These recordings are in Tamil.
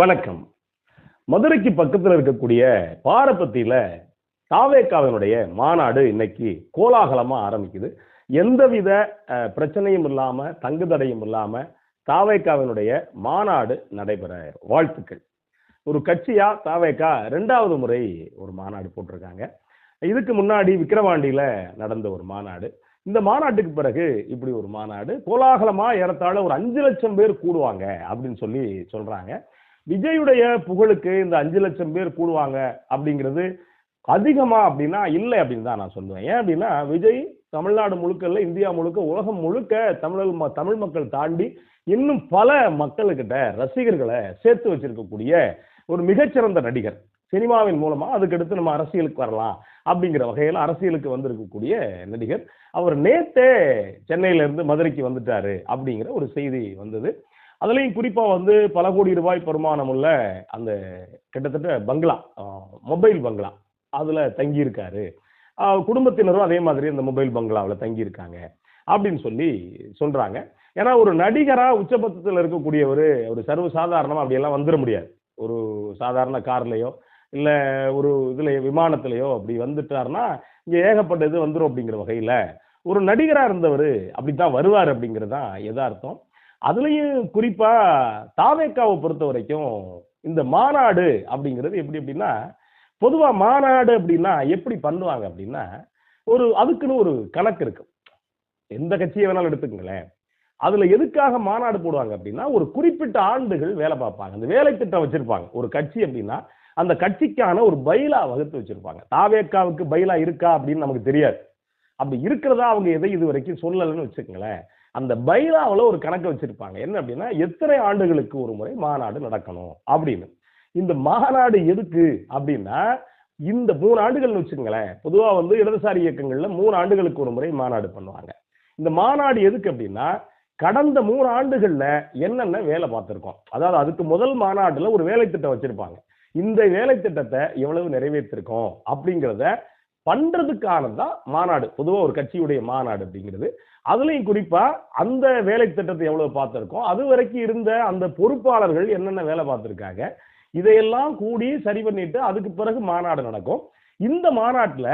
வணக்கம். மதுரைக்கு பக்கத்தில் இருக்கக்கூடிய பாரப்பத்தியில தாவேக்காவினுடைய மாநாடு இன்னைக்கு கோலாகலமா ஆரம்பிக்குது. எந்தவித பிரச்சனையும் இல்லாம தங்கு தடையும் இல்லாம தாவேக்காவினுடைய மாநாடு நடைபெற வாழ்த்துக்கள். ஒரு கட்சியா தாவேக்கா ரெண்டாவது முறை ஒரு மாநாடு போட்டிருக்காங்க. இதுக்கு முன்னாடி விக்கிரவாண்டியில நடந்த ஒரு மாநாடு. இந்த மாநாட்டுக்கு பிறகு இப்படி ஒரு மாநாடு கோலாகலமா ஏறத்தாழ ஒரு அஞ்சு லட்சம் பேர் கூடுவாங்க அப்படின்னு சொல்லி சொல்றாங்க. விஜயுடைய புகழுக்கு இந்த அஞ்சு லட்சம் பேர் கூடுவாங்க அப்படிங்கிறது அதிகமா அப்படின்னா இல்லை அப்படின்னு தான் நான் சொல்லுவேன். ஏன் அப்படின்னா விஜய் தமிழ்நாடு முழுக்க இல்லை இந்தியா முழுக்க உலகம் முழுக்க தமிழ் ம- தமிழ் மக்கள் தாண்டி இன்னும் பல மக்களுக்கிட்ட ரசிகர்களை சேர்த்து வச்சிருக்கக்கூடிய ஒரு மிகச்சிறந்த நடிகர். சினிமாவின் மூலமா அதுக்கடுத்து நம்ம அரசியலுக்கு வரலாம் அப்படிங்கிற வகையில் அரசியலுக்கு வந்திருக்கக்கூடிய நடிகர். அவர் நேத்தே சென்னையிலேருந்து மதுரைக்கு வந்துட்டாரு அப்படிங்கிற ஒரு செய்தி வந்தது. அதுலேயும் குறிப்பாக வந்து பல கோடி ரூபாய் பெருமானம் உள்ள அந்த கிட்டத்தட்ட பங்களா மொபைல் பங்களா அதில் தங்கியிருக்காரு. குடும்பத்தினரும் அதே மாதிரி அந்த மொபைல் பங்களாவில் தங்கியிருக்காங்க அப்படின்னு சொல்லி சொல்கிறாங்க ஏன்னா ஒரு நடிகராக உச்சபட்சத்தில் இருக்கக்கூடியவர் ஒரு சர்வ சாதாரணமா அப்படியெல்லாம் வந்துட முடியாது. ஒரு சாதாரண கார்லேயோ இல்லை ஒரு இதில் விமானத்திலையோ அப்படி வந்துட்டார்னா இங்கே ஏகப்பட்ட இது வந்துடும் அப்படிங்கிற வகையில் ஒரு நடிகராக இருந்தவர் அப்படி தான் வருவார் அப்படிங்கிறது தான் எதார்த்தம். அதுலயும் குறிப்பா தாவேக்காவை பொறுத்த வரைக்கும் இந்த மாநாடு அப்படிங்கிறது எப்படி அப்படின்னா பொதுவா மாநாடு அப்படின்னா எப்படி பண்ணுவாங்க அப்படின்னா ஒரு அதுக்குன்னு ஒரு கணக்கு இருக்கு. எந்த கட்சியை வேணாலும் எடுத்துக்கங்களேன். அதுல எதுக்காக மாநாடு போடுவாங்க அப்படின்னா ஒரு குறிப்பிட்ட ஆண்டுகள் வேலை பார்ப்பாங்க. அந்த வேலை திட்டம் வச்சிருப்பாங்க. ஒரு கட்சி அப்படின்னா அந்த கட்சிக்கான ஒரு பைலா வகுத்து வச்சிருப்பாங்க. தாவேக்காவுக்கு பைலா இருக்கா அப்படின்னு நமக்கு தெரியாது. அப்படி இருக்கிறதா அவங்க எதை இது வரைக்கும் சொல்லலைன்னு வச்சுக்கங்களேன். அந்த பைலாவில் ஒரு கணக்கு வச்சிருப்பாங்க. என்ன அப்படின்னா எத்தனை ஆண்டுகளுக்கு ஒரு முறை மாநாடு நடக்கணும் அப்படின்னு. இந்த மாநாடு எதுக்கு அப்படின்னா இந்த மூணு ஆண்டுகள்னு வச்சுக்கோங்களேன் பொதுவாக வந்து இடதுசாரி இயக்கங்களில் மூணு ஆண்டுகளுக்கு ஒரு முறை மாநாடு பண்ணுவாங்க. இந்த மாநாடு எதுக்கு அப்படின்னா கடந்த மூணு ஆண்டுகளில் என்னென்ன வேலை பார்த்துருக்கோம்? அதாவது அதுக்கு முதல் மாநாட்டில் ஒரு வேலை திட்டம் வச்சிருப்பாங்க. இந்த வேலை திட்டத்தை எவ்வளவு நிறைவேற்றிருக்கோம் அப்படிங்கிறத பண்றதுக்கானதான் மாநாடு. பொதுவா ஒரு கட்சியுடைய மாநாடு அப்படிங்கிறது. அதுலயும் குறிப்பா அந்த வேலை திட்டத்தை எவ்வளவு பார்த்திருக்கோம் அது வரைக்கும் இருந்த அந்த பொறுப்பாளர்கள் என்னென்ன வேலை பார்த்திருக்காங்க இதையெல்லாம் கூடி சரி பண்ணிட்டு அதுக்கு பிறகு மாநாடு நடக்கும். இந்த மாநாட்டில்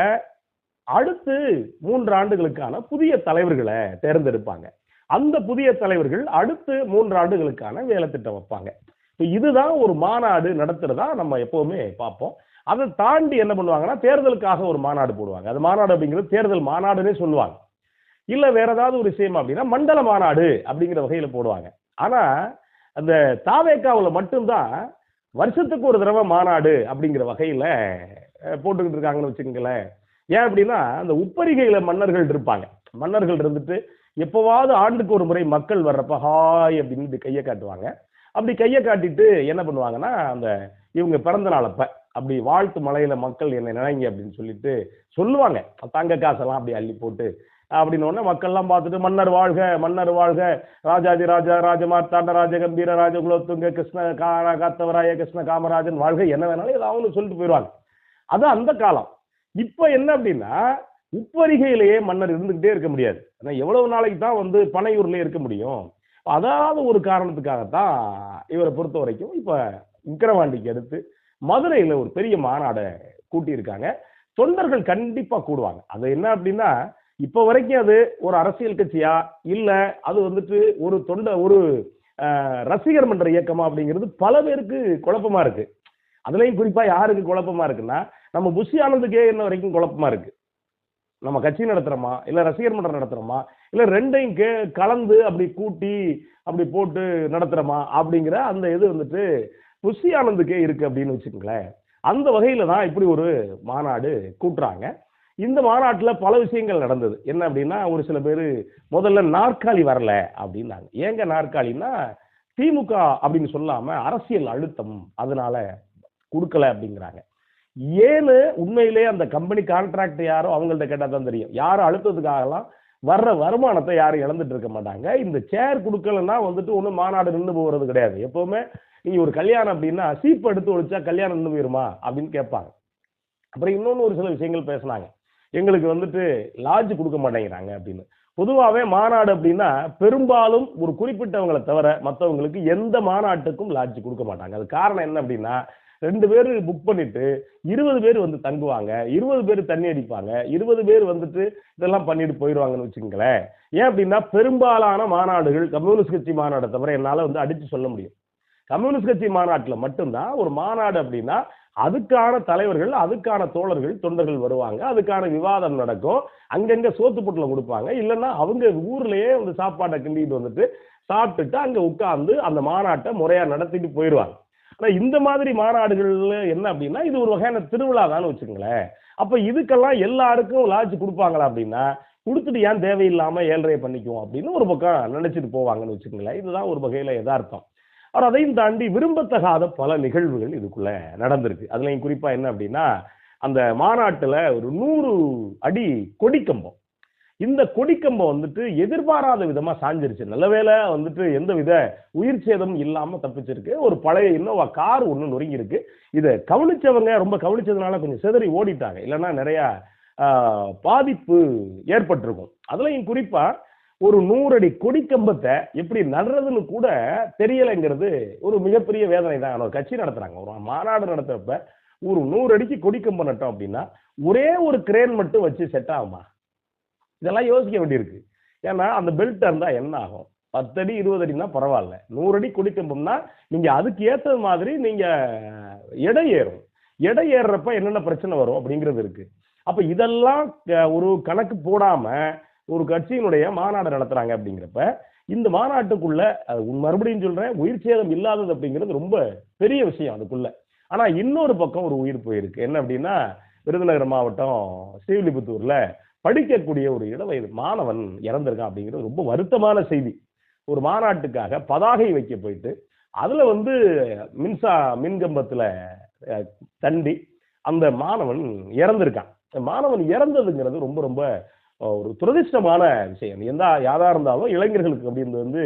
அடுத்து மூன்று ஆண்டுகளுக்கான புதிய தலைவர்களை தேர்ந்தெடுப்பாங்க. அந்த புதிய தலைவர்கள் அடுத்து மூன்று ஆண்டுகளுக்கான வேலை திட்டம் வைப்பாங்க. இதுதான் ஒரு மாநாடு நடத்துறதா நம்ம எப்பவுமே பார்ப்போம். அதை தாண்டி என்ன பண்ணுவாங்கன்னா தேர்தலுக்காக ஒரு மாநாடு போடுவாங்க. அது மாநாடு அப்படிங்கிறது தேர்தல் மாநாடுன்னே சொல்லுவாங்க. இல்லை வேற ஏதாவது ஒரு விஷயம் அப்படின்னா மண்டல மாநாடு அப்படிங்கிற வகையில் போடுவாங்க. ஆனால் அந்த தாவேக்காவில் மட்டும்தான் வருஷத்துக்கு ஒரு தடவை மாநாடு அப்படிங்கிற வகையில் போட்டுக்கிட்டு இருக்காங்கன்னு வச்சுக்கோங்களேன். ஏன் அப்படின்னா அந்த உப்பரிகையில் மன்னர்கள் இருப்பாங்க. மன்னர்கள் இருந்துட்டு எப்போவாவது ஆண்டுக்கு ஒரு முறை மக்கள் வர்றப்ப ஹாய் அப்படின்னு கையை காட்டுவாங்க. அப்படி கையை காட்டிட்டு என்ன பண்ணுவாங்கன்னா அந்த இவங்க பிறந்த நாள் அப்படி வாழ்த்து மலையில மக்கள் என்னை நினைங்க அப்படின்னு சொல்லிட்டு சொல்லுவாங்க. தங்க காசெல்லாம் அப்படி அள்ளி போட்டு அப்படின்னு உடனே மக்கள்லாம் பார்த்துட்டு மன்னர் வாழ்க மன்னர் வாழ்க ராஜாதி ராஜா ராஜமார்த்தாண்ட ராஜ கம்பீர ராஜ குலோத்துங்க கிருஷ்ண காரா காத்தவராய கிருஷ்ண காமராஜன் வாழ்க என்ன வேணாலும் ஏதாவது சொல்லிட்டு போயிடுவாங்க. அது அந்த காலம். இப்போ என்ன அப்படின்னா உப்பரிகையிலேயே மன்னர் இருந்துகிட்டே இருக்க முடியாது. ஆனால் எவ்வளவு நாளைக்கு தான் வந்து பனையூர்ல இருக்க முடியும். அதாவது ஒரு காரணத்துக்காகத்தான் இவரை பொறுத்த வரைக்கும் இப்போ விக்கிரவாண்டிக்கு அடுத்து மதுரையில் ஒரு பெரிய மாநாடை கூட்டியிருக்காங்க. தொண்டர்கள் கண்டிப்பாக கூடுவாங்க. அது என்ன அப்படின்னா இப்போ வரைக்கும் அது ஒரு அரசியல் கட்சியா? இல்லை அது வந்துட்டு ஒரு தொண்ட ஒரு ரசிகர் மன்ற இயக்கமா அப்படிங்கிறது பல பேருக்கு குழப்பமா இருக்கு. அதுலேயும் குறிப்பாக யாருக்கு குழப்பமா இருக்குன்னா நம்ம புஷி ஆனந்துக்கே என்ன வரைக்கும் குழப்பமா இருக்கு. நம்ம கட்சி நடத்துகிறோமா இல்லை ரசிகர் மன்றம் நடத்துகிறோமா இல்லை ரெண்டையும் கே கலந்து அப்படி கூட்டி அப்படி போட்டு நடத்துகிறோமா அப்படிங்கிற அந்த இது வந்துட்டு புஷி ஆனந்துக்கே இருக்கு அப்படின்னு வச்சுக்கோங்களேன். அந்த வகையில தான் இப்படி ஒரு மாநாடு கூட்டுறாங்க. இந்த மாநாட்டில் பல விஷயங்கள் நடந்தது. என்ன அப்படின்னா ஒரு சில பேர் முதல்ல நாற்காலி வரல அப்படின்னாங்க. ஏங்க நாற்காலின்னா திமுக அப்படின்னு சொல்லாம அரசியல் அழுத்தம் அதனால கொடுக்கல அப்படிங்கிறாங்க. ஏன்னு உண்மையிலே அந்த கம்பெனி கான்ட்ராக்ட் யாரோ அவங்கள்ட்ட கேட்டால் தான் தெரியும். யாரும் அழுத்தத்துக்காகலாம் வர்ற வருமானத்தை யாரும் இழந்துட்டு இருக்க மாட்டாங்க. இந்த சேர் கொடுக்கலன்னா வந்துட்டு ஒன்றும் மாநாடு நின்று போகிறது கிடையாது. எப்போவுமே நீங்கள் ஒரு கல்யாணம் அப்படின்னா சீப்பு எடுத்து ஒழிச்சா கல்யாணம் நின்று போயிருமா? அப்படின்னு கேட்பாங்க. அப்புறம் இன்னொன்று ஒரு சில விஷயங்கள் பேசுனாங்க. எங்களுக்கு வந்துட்டு லாட்ஜ் கொடுக்க மாட்டேங்கிறாங்க அப்படின்னு. பொதுவாகவே மாநாடு அப்படின்னா பெரும்பாலும் ஒரு குறிப்பிட்டவங்களை தவிர மற்றவங்களுக்கு எந்த மாநாட்டுக்கும் லாட்ஜ் கொடுக்க மாட்டாங்க. அது காரணம் என்ன அப்படின்னா ரெண்டு பேர் புக் பண்ணிட்டு இருபது பேர் வந்து தங்குவாங்க. இருபது பேர் தண்ணி அடிப்பாங்க. இருபது பேர் வந்துட்டு இதெல்லாம் பண்ணிட்டு போயிடுவாங்கன்னு வச்சுங்களேன் ஏன் அப்படின்னா பெரும்பாலான மாநாடுகள் கம்யூனிஸ்ட் கட்சி மாநாடை தவிர என்னால் வந்து அடித்து சொல்ல முடியும். கம்யூனிஸ்ட் கட்சி மாநாட்டில் மட்டும்தான் ஒரு மாநாடு அப்படின்னா அதுக்கான தலைவர்கள் அதுக்கான தோழர்கள் தொண்டர்கள் வருவாங்க. அதுக்கான விவாதம் நடக்கும். அங்கங்கே சோத்து பொட்டலம் கொடுப்பாங்க. இல்லைன்னா அவங்க ஊர்லேயே வந்து சாப்பாட்டை கிண்டிட்டு வந்துட்டு சாப்பிட்டுட்டு அங்கே உட்காந்து அந்த மாநாட்டை முறையாக நடத்திட்டு போயிடுவாங்க ஆனால் இந்த மாதிரி மாநாடுகள்ல என்ன அப்படின்னா இது ஒரு வகையான திருவிழா தான் வச்சுக்கோங்களேன். அப்போ இதுக்கெல்லாம் எல்லாருக்கும் லாட்ஜ் கொடுப்பாங்களா அப்படின்னா கொடுத்துட்டு ஏன் தேவையில்லாமல் ஏழ்றையை பண்ணிக்குவோம் அப்படின்னு ஒரு பக்கம் நினைச்சிட்டு போவாங்கன்னு வச்சுக்கோங்களேன். இதுதான் ஒரு வகையில் எதார்த்தம் அவர் அதையும் தாண்டி விரும்பத்தகாத பல நிகழ்வுகள் இதுக்குள்ள நடந்திருக்கு. அதுலையும் குறிப்பாக என்ன அப்படின்னா அந்த மாநாட்டில் ஒரு நூறு அடி கொடிக்கம்பம் இந்த கொடிக்கம்பம் வந்துட்டு எதிர்பாராத விதமா சாஞ்சிருச்சு. நல்ல வேளை வந்துட்டு எந்த வித உயிர் சேதம் இல்லாம தப்பிச்சிருக்கு. ஒரு பழைய இன்னோவா கார் ஒண்ணு நொறுங்கி இருக்கு இதை கவனிச்சவங்க ரொம்ப கவனிச்சதுனால கொஞ்சம் சிதறி ஓடிட்டாங்க. இல்லைன்னா நிறைய பாதிப்பு ஏற்பட்டிருக்கும். அதுலயும் குறிப்பா ஒரு நூறடி கொடிக்கம்பத்தை எப்படி நடுறதுன்னு கூட தெரியலைங்கிறது ஒரு மிகப்பெரிய வேதனை தான் ஒரு கட்சி நடத்துறாங்க. ஒரு மாநாடு நடத்துறப்ப ஒரு நூறு அடிக்கு கொடிக்கம்பம் நட்டோம் அப்படின்னா ஒரே ஒரு கிரேன் மட்டும் வச்சு செட் ஆகுமா? இதெல்லாம் யோசிக்க வேண்டியிருக்கு. ஏன்னா அந்த பெல்ட் இருந்தால் என்ன ஆகும்? பத்தடி இருபது அடினா பரவாயில்ல. நூறு அடி கொடிக்கம்பம்னா நீங்கள் அதுக்கு ஏற்ற மாதிரி நீங்கள் எடை ஏறும். எடை ஏறுறப்ப என்னென்ன பிரச்சனை வரும் அப்படிங்கிறது இருக்குது அப்போ இதெல்லாம் ஒரு கணக்கு போடாமல் ஒரு கட்சியினுடைய மாநாடு நடத்துகிறாங்க அப்படிங்கிறப்ப இந்த மாநாட்டுக்குள்ள அது உன் மறுபடியும் சொல்கிறேன் உயிர் சேதம் இல்லாதது அப்படிங்கிறது ரொம்ப பெரிய விஷயம் அதுக்குள்ள. ஆனால் இன்னொரு பக்கம் ஒரு உயிர் போயிருக்கு. என்ன அப்படின்னா விருதுநகர் மாவட்டம் ஸ்ரீவில்லிபுத்தூரில் படிக்கக்கூடிய ஒரு இளவயது மாணவன் இறந்திருக்கான் அப்படிங்கிறது ரொம்ப வருத்தமான செய்தி. ஒரு மாநாட்டுக்காக பதாகை வைக்க போயிட்டு அதில் வந்து மின்சா மின்கம்பத்தில் தண்டி அந்த மாணவன் இறந்திருக்கான். மாணவன் இறந்ததுங்கிறது ரொம்ப ரொம்ப ஒரு துரதிருஷ்டமான விஷயம். எந்த யாரா இருந்தாலும் இளைஞர்களுக்கு அப்படின்றது வந்து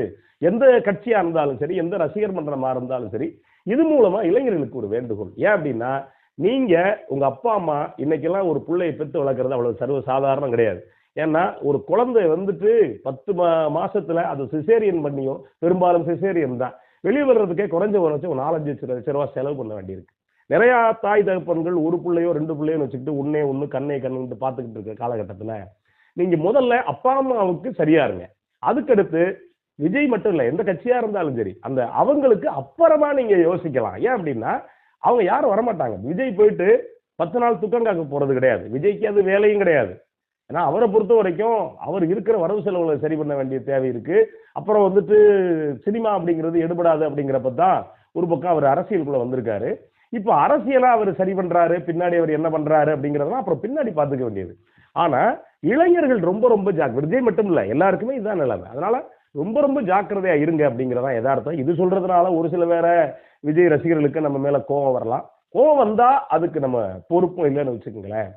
எந்த கட்சியா இருந்தாலும் சரி எந்த ரசிகர் மன்றமா இருந்தாலும் சரி இது மூலமா இளைஞர்களுக்கு ஒரு வேண்டுகோள். ஏன் அப்படின்னா நீங்க உங்க அப்பா அம்மா இன்னைக்கெல்லாம் ஒரு பிள்ளையை பெற்று வளர்க்கறது அவ்வளவு சர்வ சாதாரணம் கிடையாது. ஏன்னா ஒரு குழந்தை வந்துட்டு பத்து மா மாசத்துல அது சிசேரியன் பண்ணியும் பெரும்பாலும் சிசேரியன் தான். வெளியே வர்றதுக்கே குறைஞ்ச ஒரு லட்சம் நாலஞ்சு லட்சம் லட்ச ரூபா செலவு பண்ண வேண்டியிருக்கு. நிறைய தாய் தகப்பன்கள் ஒரு பிள்ளையோ ரெண்டு பிள்ளையோ வச்சுக்கிட்டு உன்னே ஒன்று கண்ணே கண்ணுன்ட்டு பார்த்துக்கிட்டு இருக்க காலகட்டத்தில் நீங்கள் முதல்ல அப்பா அம்மாவுக்கு சரியா இருங்க. அதுக்கடுத்து விஜய் மட்டும் இல்லை எந்த கட்சியாக இருந்தாலும் சரி அந்த அவங்களுக்கு அப்புறமா நீங்கள் யோசிக்கலாம். ஏன் அப்படின்னா அவங்க யாரும் வரமாட்டாங்க. விஜய் போயிட்டு பத்து நாள் துக்கம் காக்க போகிறது கிடையாது. விஜய்க்கு அது வேலையும் கிடையாது. ஏன்னா அவரை பொறுத்த வரைக்கும் அவர் இருக்கிற வரவு செலவுகளை சரி பண்ண வேண்டிய தேவை இருக்குது அப்புறம் வந்துட்டு சினிமா அப்படிங்கிறது எடுபடாது அப்படிங்கிறப்ப தான் ஒரு பக்கம் அவர் அரசியலுக்குள்ளே வந்திருக்காரு. இப்போ அரசியலாக அவர் சரி பண்ணுறாரு பின்னாடி அவர் என்ன பண்ணுறாரு அப்படிங்கிறதெல்லாம் அப்புறம் பின்னாடி பார்த்துக்க வேண்டியது. ஆனால் இளைஞர்கள் ரொம்ப ரொம்ப ஜாக் விஜய் மட்டும் இல்லை எல்லாருக்குமே இதுதான் நிலைமை. அதனால் ரொம்ப ரொம்ப ஜாக்கிரதையாக இருங்க அப்படிங்கிறதான் எதார்த்தம் இது சொல்கிறதுனால ஒரு சில வேற விஜய் ரசிகர்களுக்கு நம்ம மேல கோபம் வரலாம். கோபம் வந்தா அதுக்கு நம்ம பொறுப்பும் இல்லைன்னு வச்சுக்கோங்களேன்.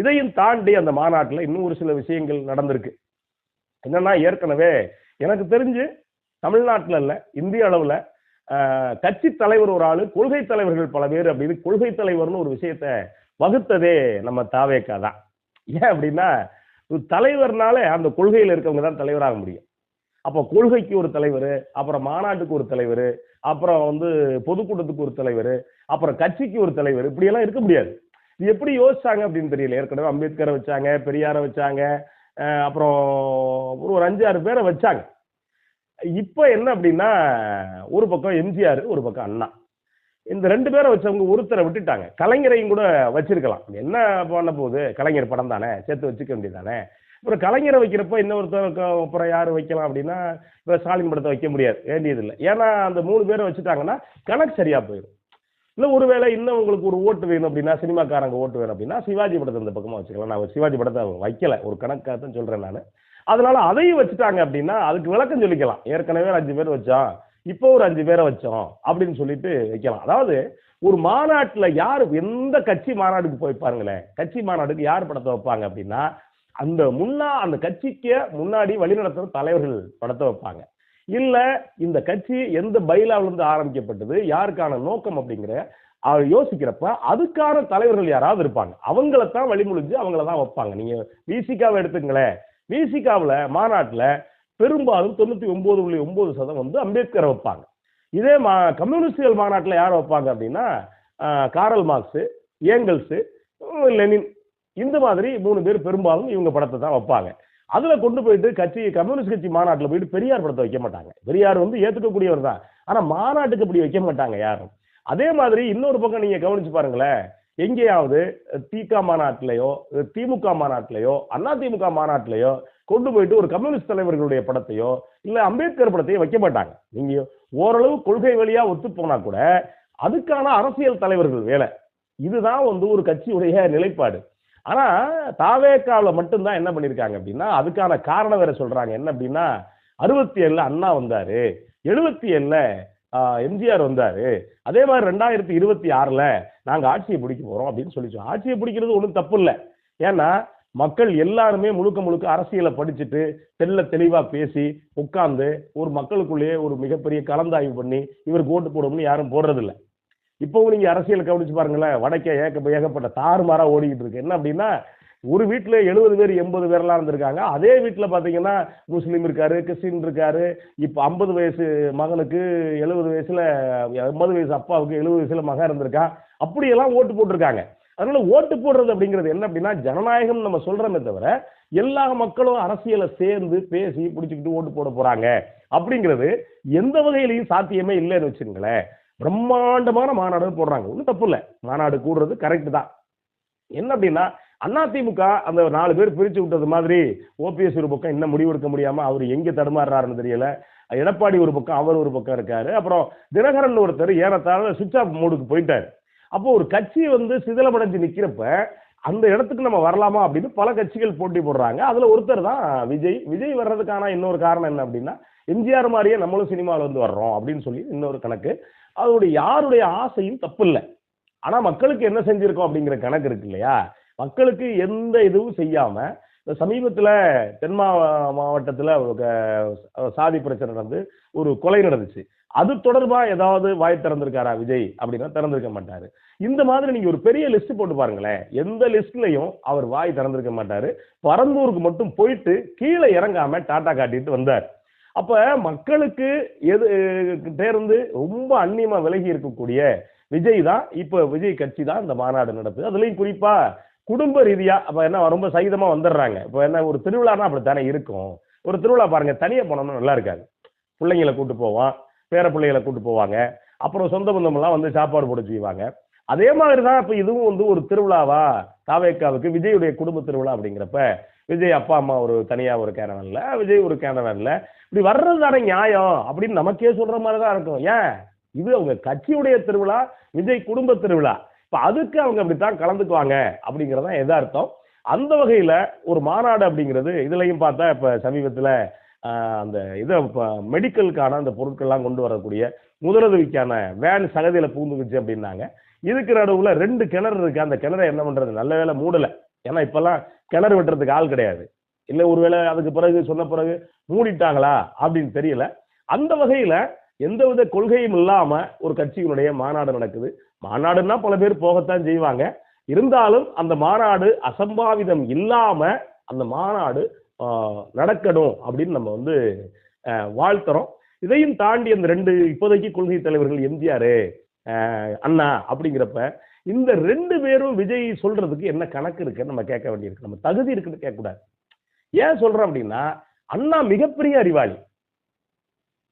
இதையும் தாண்டி அந்த மாநாட்டில் இன்னும் ஒரு சில விஷயங்கள் நடந்திருக்கு. என்னன்னா ஏற்கனவே எனக்கு தெரிஞ்சு தமிழ்நாட்டில் இல்லை இந்திய அளவில் கட்சி தலைவர் ஒரு ஆளு கொள்கை தலைவர்கள் பல பேர் அப்படின்னு கொள்கை தலைவர்னு ஒரு விஷயத்த வகுத்ததே நம்ம தாவேக்கா தான். ஏன் அப்படின்னா தலைவர்னாலே அந்த கொள்கையில் இருக்கவங்க தான் தலைவராக முடியும். அப்போ கொள்கைக்கு ஒரு தலைவர் அப்புறம் மாநாட்டுக்கு ஒரு தலைவர் அப்புறம் வந்து பொதுக்கூட்டத்துக்கு ஒரு தலைவர் அப்புறம் கட்சிக்கு ஒரு தலைவர் இப்படியெல்லாம் இருக்க முடியாது. இது எப்படி யோசிச்சாங்க அப்படின்னு தெரியல. ஏற்கனவே அம்பேத்கரை வச்சாங்க பெரியாரை வச்சாங்க அப்புறம் ஒரு ஒரு அஞ்சு ஆறு பேரை வச்சாங்க. இப்போ என்ன அப்படின்னா ஒரு பக்கம் எம்ஜிஆர் ஒரு பக்கம் அண்ணா. இந்த ரெண்டு பேரை வச்சவங்க ஒருத்தரை விட்டுட்டாங்க. கலைஞரையும் கூட வச்சிருக்கலாம். என்ன பண்ண போகுது? கலைஞர் படம் தானே சேர்த்து வச்சுக்க வேண்டியதானே அப்புறம் கலைஞரை வைக்கிறப்ப இன்னொருத்தர் அப்புறம் யார் வைக்கலாம் அப்படின்னா இப்போ ஸ்டாலின் படத்தை வைக்க முடியாது வேண்டியதில்லை. ஏன்னா அந்த மூணு பேரை வச்சுட்டாங்கன்னா கணக்கு சரியாக போயிடும். இல்லை ஒருவேளை இன்னும் உங்களுக்கு ஒரு ஓட்டு வேணும் அப்படின்னா சினிமாக்காரங்க ஓட்டு வேணும் அப்படின்னா சிவாஜி படத்தை இந்த பக்கமாக வச்சுக்கலாம். நான் சிவாஜி படத்தை அவங்க வைக்கல. ஒரு கணக்காக தான் சொல்கிறேன் நான். அதனால அதையும் வச்சுட்டாங்க அப்படின்னா அதுக்கு விளக்கம் சொல்லிக்கலாம். ஏற்கனவே ஒரு அஞ்சு பேர் வச்சோம். இப்போ ஒரு அஞ்சு பேரை வச்சோம் அப்படின்னு சொல்லிட்டு வைக்கலாம். அதாவது ஒரு மாநாட்டில் யார் எந்த கட்சி மாநாடுக்கு போய் பாருங்களேன். கட்சி மாநாடுக்கு யார் படத்தை வைப்பாங்க அப்படின்னா அந்த முன்னா அந்த கட்சிக்கு முன்னாடி வழிநடத்துற தலைவர்கள் படத்தை வைப்பாங்க. இல்ல இந்த கட்சி எந்த பைலாவில இருந்து ஆரம்பிக்கப்பட்டது யாருக்கான நோக்கம் அப்படிங்கிற அவர் யோசிக்கிறப்ப அதுக்கான தலைவர்கள் யாராவது இருப்பாங்க. அவங்கள தான் வழிமொழிஞ்சு அவங்கள தான் வைப்பாங்க. நீங்க விசிகாவை எடுத்துங்களேன் விசிகாவில் மாநாட்டில் பெரும்பாலும் தொண்ணூத்தி ஒன்பது புள்ளி ஒன்பது சதம் வந்து அம்பேத்கரை வைப்பாங்க. இதே மா கம்யூனிஸ்டுகள் மாநாட்டில் யார் வைப்பாங்க அப்படின்னா காரல் மார்க்ஸு ஏங்கல்ஸு லெனின் இந்த மாதிரி மூணு பேர் பெரும்பாலும் இவங்க படத்தை தான் வைப்பாங்க. அதுல கொண்டு போயிட்டு கட்சி கம்யூனிஸ்ட் கட்சி மாநாட்டில் போயிட்டு பெரியார் படத்தை வைக்க மாட்டாங்க. பெரியார் வந்து ஏத்துக்கக்கூடியவர் தான். ஆனா மாநாட்டுக்கு இப்படி வைக்க மாட்டாங்க யாரும். அதே மாதிரி இன்னொரு பக்கம் நீங்க கவனிச்சு பாருங்களேன். எங்கேயாவது திக மாநாட்டிலையோ திமுக மாநாட்டிலையோ அண்ணா திமுக மாநாட்டிலையோ கொண்டு போயிட்டு ஒரு கம்யூனிஸ்ட் தலைவர்களுடைய படத்தையோ இல்ல அம்பேத்கர் படத்தையோ வைக்க மாட்டாங்க. நீங்க ஓரளவு கொள்கை வழியா ஒத்து போனா கூட அதுக்கான அரசியல் தலைவர்கள் வேலை. இதுதான் வந்து ஒரு கட்சியுடைய நிலைப்பாடு. ஆனால் தாவேக்காவில் மட்டும்தான் என்ன பண்ணியிருக்காங்க அப்படின்னா அதுக்கான காரணம் வேற சொல்கிறாங்க என்ன அப்படின்னா அறுபத்தி ஏழில் அண்ணா வந்தார். எழுபத்தி ஏழில் எம்ஜிஆர் வந்தார். அதே மாதிரி ரெண்டாயிரத்தி இருபத்தி ஆறில் நாங்கள் ஆட்சியை பிடிக்க போகிறோம் அப்படின்னு சொல்லிச்சோம் ஆட்சியை பிடிக்கிறது ஒன்றும் தப்பு இல்லை. ஏன்னா மக்கள் எல்லாருமே முழுக்க முழுக்க அரசியலை படிச்சுட்டு தெல்ல தெளிவாக பேசி உட்கார்ந்து ஒரு மக்களுக்குள்ளேயே ஒரு மிகப்பெரிய கலந்தாய்வு பண்ணி இவருக்கு ஓட்டு போடும்னு யாரும் போடுறதில்ல. இப்போவும் நீங்க அரசியல் கவனிச்சு பாருங்களேன் வடக்கே ஏக ஏகப்பட்ட தாறுமாறா ஓடிக்கிட்டு இருக்கு. என்ன அப்படின்னா ஒரு வீட்டுல எழுபது பேர் எண்பது பேர்லாம் இருந்திருக்காங்க. அதே வீட்டுல பாத்தீங்கன்னா முஸ்லீம் இருக்காரு கிறிஸ்டின் இருக்காரு. இப்ப ஐம்பது வயசு மகனுக்கு எழுபது வயசுல எண்பது வயசு அப்பாவுக்கு எழுபது வயசுல மகன் இருந்திருக்கான் அப்படியெல்லாம் ஓட்டு போட்டிருக்காங்க. அதனால ஓட்டு போடுறது அப்படிங்கிறது என்ன அப்படின்னா ஜனநாயகம் நம்ம சொல்றோமே தவிர எல்லா மக்களும் அரசியலை சேர்ந்து பேசி பிடிச்சிக்கிட்டு ஓட்டு போட போறாங்க. அப்படிங்கிறது எந்த வகையிலையும் சாத்தியமே இல்லைன்னு வச்சுங்களேன் பிரம்மாண்டமான மாநாடு போடுறாங்க. ஒன்றும் தப்பு இல்லை மாநாடு கூடுறது கரெக்ட் தான். என்ன அப்படின்னா அதிமுக அந்த நாலு பேர் பிரிச்சு விட்டது மாதிரி ஓபிஎஸ் ஒரு பக்கம் இன்னும் முடிவெடுக்க முடியாம அவர் எங்க தடுமாறுறாருன்னு தெரியல. எடப்பாடி ஒரு பக்கம் அவர் ஒரு பக்கம் இருக்காரு. அப்புறம் தினகரன் ஒருத்தர் ஏறத்தாழ சுவிட்ச் ஆஃப் மோடுக்கு போயிட்டாரு. அப்போ ஒரு கட்சி வந்து சிதிலமடைஞ்சு நிக்கிறப்ப அந்த இடத்துக்கு நம்ம வரலாமா அப்படின்னு பல கட்சிகள் போட்டி போடுறாங்க. அதுல ஒருத்தர் தான் விஜய். விஜய் வர்றதுக்கான இன்னொரு காரணம் என்ன அப்படின்னா எம்ஜிஆர் மாதிரியே நம்மளும் சினிமாவில் வந்து வர்றோம் அப்படின்னு சொல்லி இன்னொரு கணக்கு. அதோடைய யாருடைய ஆசையும் தப்பு இல்லை ஆனா மக்களுக்கு என்ன செஞ்சிருக்கோம் அப்படிங்கிற கணக்கு இருக்கு இல்லையா? மக்களுக்கு எந்த இதுவும் செய்யாம இந்த சமீபத்துல தென் மாவட்டத்துல சாதி பிரச்சனை நடந்து ஒரு கொலை நடந்துச்சு. அது தொடர்பா ஏதாவது வாய் திறந்திருக்காரா விஜய் அப்படின்னா திறந்திருக்க மாட்டாரு. இந்த மாதிரி நீங்க ஒரு பெரிய லிஸ்ட் போட்டு பாருங்களேன். எந்த லிஸ்ட்லயும் அவர் வாய் திறந்திருக்க மாட்டாரு. பரந்தூருக்கு மட்டும் போயிட்டு கீழே இறங்காம டாட்டா காட்டிட்டு வந்தார். அப்ப மக்களுக்கு எது தேர்ந்து ரொம்ப அந்நியமா விலகி இருக்கக்கூடிய விஜய் தான் இப்ப விஜய் கட்சி தான் இந்த மாநாடு நடத்துது. அதுலயும் குறிப்பா குடும்ப ரீதியா அப்ப என்ன ரொம்ப சகிதமா வந்துடுறாங்க. இப்ப என்ன ஒரு திருவிழானா அப்படித்தானே இருக்கும். ஒரு திருவிழா பாருங்க தனியா போனோம்னா நல்லா இருக்காது. பிள்ளைங்களை கூட்டு போவான் பேர பிள்ளைகளை கூட்டு போவாங்க. அப்புறம் சொந்த பந்தமெல்லாம் வந்து சாப்பாடு போட செய்வாங்க. அதே மாதிரி தான் இப்ப இதுவும் வந்து ஒரு திருவிழாவா தாவேக்காவுக்கு விஜயுடைய குடும்ப திருவிழா அப்படிங்கிறப்ப விஜய் அப்பா அம்மா ஒரு தனியா ஒரு கேரவன்ல விஜய் ஒரு கேரவன்ல இப்படி வர்றது தானே நியாயம் அப்படின்னு நமக்கே சொல்ற மாதிரி தான் இருக்கும். ஏன்? இது அவங்க கட்சியுடைய திருவிழா விஜய் குடும்ப திருவிழா. இப்ப அதுக்கு அவங்க அப்படித்தான் கலந்துக்குவாங்க அப்படிங்கிறது தான் எதார்த்தம். அந்த வகையில ஒரு மாநாடு அப்படிங்கிறது இதுலயும் பார்த்தா இப்ப சமீபத்துல அந்த இதை மெடிக்கலுக்கான அந்த பொருட்கள்லாம் கொண்டு வரக்கூடிய முதலுதவிக்கான வேன் சகதியில பூந்துக்குச்சு அப்படின்னாங்க. இதுக்கு நடுவுல ரெண்டு கிணறு இருக்கு. அந்த கிணறை என்ன பண்றது? நல்ல வேலை மூடல. ஏன்னா இப்பெல்லாம் கிணறு வெட்டுறதுக்கு ஆள் கிடையாது. இல்லை ஒருவேளை அதுக்கு பிறகு சொன்ன பிறகு மூடிட்டாங்களா அப்படின்னு தெரியல. அந்த வகையில் எந்தவித கொள்கையும் இல்லாமல் ஒரு கட்சியினுடைய மாநாடு நடக்குது. மாநாடுன்னா பல பேர் போகத்தான் செய்வாங்க. இருந்தாலும் அந்த மாநாடு அசம்பாவிதம் இல்லாமல் அந்த மாநாடு நடக்கணும் அப்படின்னு நம்ம வந்து வாழ்த்துறோம். இதையும் தாண்டி அந்த ரெண்டு இப்போதைக்கு கொள்கை தலைவர்கள் எம்ஜிஆர் அண்ணா அப்படிங்கிறப்ப இந்த ரெண்டு பேரும் விஜய் சொல்றதுக்கு என்ன கணக்கு இருக்குன்னு நம்ம கேட்க வேண்டியிருக்கு. நம்ம தகுதி இருக்குன்னு கேட்கக்கூடாது. ஏன் சொல்றோம் அப்படின்னா அண்ணா மிகப்பெரிய அறிவாளி.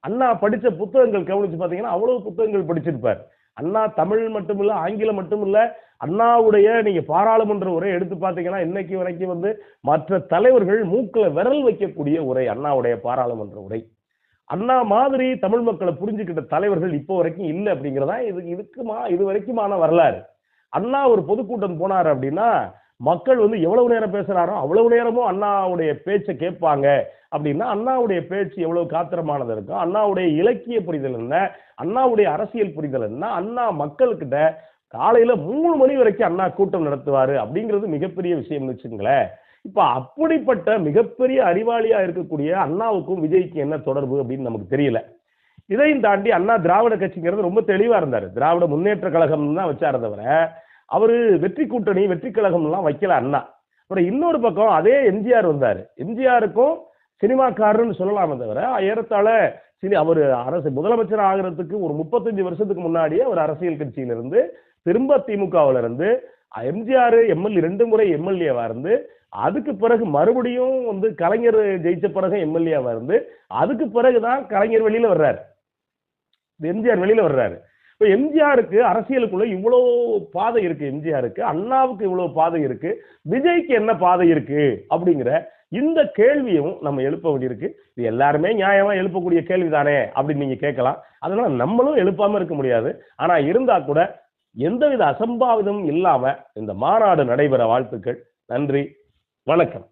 அண்ணா படிச்ச புத்தகங்கள் கவனிச்சு பார்த்தீங்கன்னா அவ்வளவு புத்தகங்கள் படிச்சிருப்பார். அண்ணா தமிழ் மட்டும் இல்லை ஆங்கிலம் மட்டும் இல்லை அண்ணாவுடைய நீங்கள் பாராளுமன்ற உரை எடுத்து பார்த்தீங்கன்னா இன்னைக்கு வரைக்கும் வந்து மற்ற தலைவர்கள் மூக்கில் விரல் வைக்கக்கூடிய உரை அண்ணாவுடைய பாராளுமன்ற உரை. அண்ணா மாதிரி தமிழ் மக்களை புரிஞ்சுக்கிட்ட தலைவர்கள் இப்போ வரைக்கும் இல்லை அப்படிங்கிறதா இது இதுக்குமா இது வரைக்குமான வரலாறு. அண்ணா ஒரு பொதுக்கூட்டம் போனார் அப்படின்னா மக்கள் வந்து எவ்வளவு நேரம் பேசுறாரோ அவ்வளவு நேரமும் அண்ணாவுடைய பேச்சை கேட்பாங்க. அப்படின்னா அண்ணாவுடைய பேச்சு எவ்வளவு காத்திரமானது இருக்கும் அண்ணாவுடைய இலக்கிய புரிதல் என்ன அண்ணாவுடைய அரசியல் புரிதல் என்ன அண்ணா மக்கள்கிட்ட காலையில மூணு மணி வரைக்கும் அண்ணா கூட்டம் நடத்துவாரு அப்படிங்கிறது மிகப்பெரிய விஷயம்னு வச்சுங்களேன் இப்ப அப்படிப்பட்ட மிகப்பெரிய அறிவாளியா இருக்கக்கூடிய அண்ணாவுக்கும் விஜய்க்கு என்ன தொடர்பு அப்படின்னு நமக்கு தெரியல. இதையும் தாண்டி அண்ணா திராவிட கட்சிங்கிறது ரொம்ப தெளிவா இருந்தார். திராவிட முன்னேற்ற கழகம் தான் வச்சாரு தவிர அவரு வெற்றி கூட்டணி வெற்றி கழகம் எல்லாம் வைக்கல அண்ணா. அப்புறம் இன்னொரு பக்கம் அதே எம்ஜிஆர் வந்தார். எம்ஜிஆருக்கும் சினிமாக்காரர்னு சொல்லலாமே தவிர ஏறத்தாழ சினி அவர் அரசு முதலமைச்சர் ஆகிறதுக்கு ஒரு முப்பத்தஞ்சு வருஷத்துக்கு முன்னாடியே அவர் அரசியல் கட்சியிலிருந்து திரும்ப திமுகவிலிருந்து எம்ஜிஆர் எம்எல்ஏ ரெண்டு முறை எம்எல்ஏவா இருந்து அதுக்கு பிறகு மறுபடியும் வந்து கலைஞர் ஜெயிச்ச பிறகு எம்எல்ஏவா இருந்து அதுக்கு பிறகுதான் கலைஞர் வெளியில வர்றாரு. எம்ஜிஆர் வெளியில வர்றாரு. இப்போ எம்ஜிஆருக்கு அரசியலுக்குள்ள இவ்வளோ பாதை இருக்கு எம்ஜிஆருக்கு. அண்ணாவுக்கு இவ்வளோ பாதை இருக்கு. விஜய்க்கு என்ன பாதை இருக்கு அப்படிங்கிற இந்த கேள்வியும் நம்ம எழுப்ப வேண்டியிருக்கு. இது எல்லாருமே நியாயமா எழுப்பக்கூடிய கேள்வி தானே அப்படின்னு நீங்க கேட்கலாம். அதனால நம்மளும் எழுப்பாம இருக்க முடியாது. ஆனா இருந்தா கூட எந்தவித அசம்பாவிதமும் இல்லாம இந்த மாநாடு நடைபெற வாழ்த்துக்கள். நன்றி. வணக்கம்.